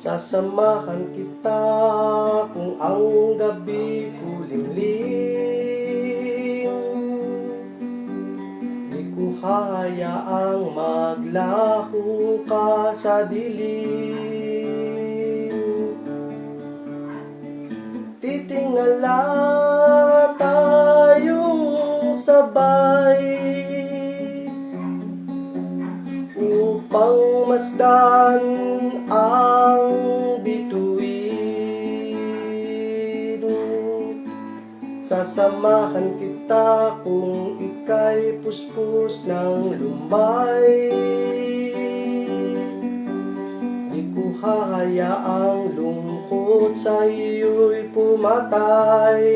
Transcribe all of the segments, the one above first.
Sasamahan kita kung ang gabi kulimlim Di ko hayaang maglaho ka sa dilim. Titingala tayong sabay Upang masdan Sasamahan kita kung ika'y puspos ng lumbay. Di ko hahayaang lungkot sa iyo'y pumatay.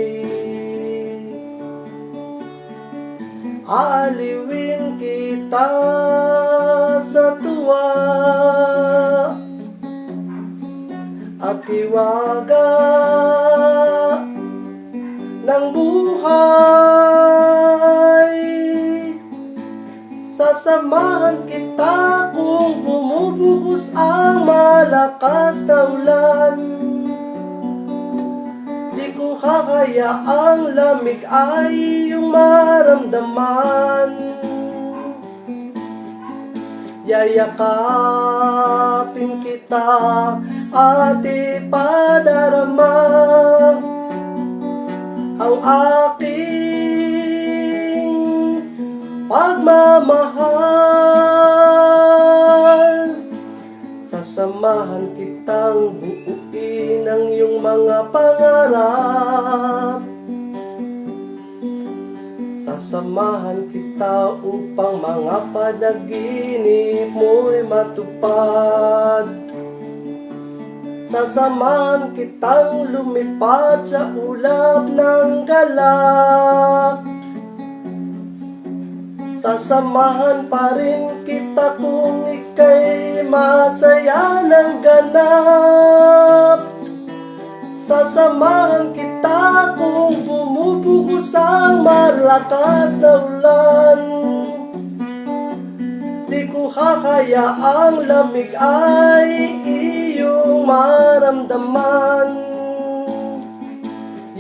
Aaliwin kita sa tuwa At tiwaga buhay. Sasamahan kita kung bumubuhos ang malakas na ulan. Di ko ang lamig ay iyong maramdaman. Yayakapin kita at ipadarama Ang aking pagmamahal Sasamahan kitang buuin ang iyong mga pangarap. Sasamahan kita upang mga panaginip mo'y matupad. Sasamahan kitang lumipad sa ulap ng galak Sasamahan pa rin kita kung ika'y masaya ng ganap. Sasamahan kita kung bumubuhos ang malakas na ulan. Di ko ang lamig ay iyong maramdaman.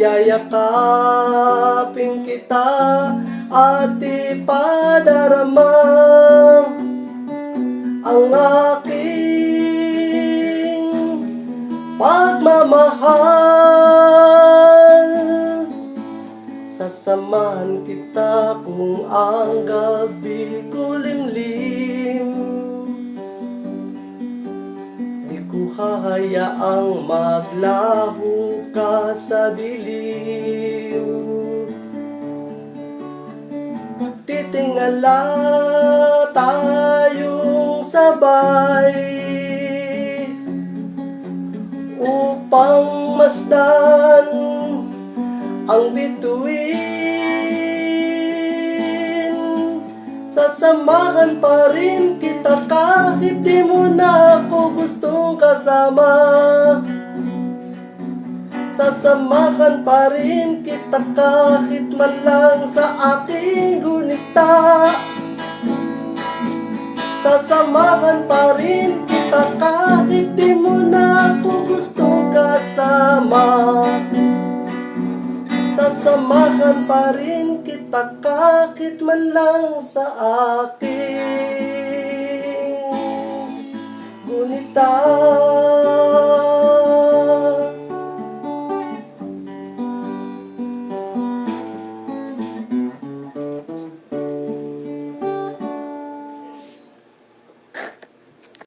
Yayakapin kita at ipadarama Ang aking pagmamahal. Sasamahan kita kung ang gabi kulimlim Di ko hahayaang maglaho ka sa dilim Titingala tayong sabay upang masdan ang bituin. Sasamahan pa rin kita kahit di mo na ako gustong kasama. Sasamahan pa rin kita kahit man lang sa aking gunita. Sasamahan pa rin kita kahit di mo na ako gustong kasama. Sasamahan pa rin kita kahit man lang sa aking